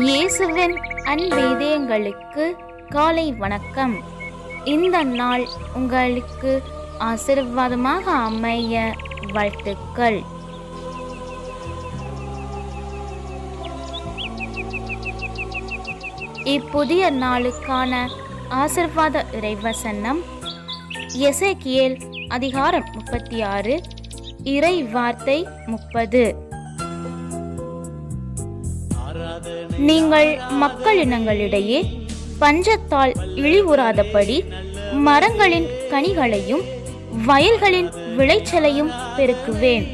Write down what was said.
இயேசுவின் அன்பேதயங்களுக்கு காலை வணக்கம். இந்த நாள் உங்களுக்கு ஆசீர்வாதமாக அமைய வாழ்த்துக்கள். இப்புதிய நாளுக்கான ஆசிர்வாத இறைவசனம் எசேக்கியேல் அதிகாரம் முப்பத்தி ஆறு இறை வார்த்தை முப்பது. நீங்கள் மக்களினங்களிடையே பஞ்சத்தால் இழிவுறாதபடி மரங்களின் கனிகளையும் வயல்களின் விளைச்சலையும் பெருக்குவேன்.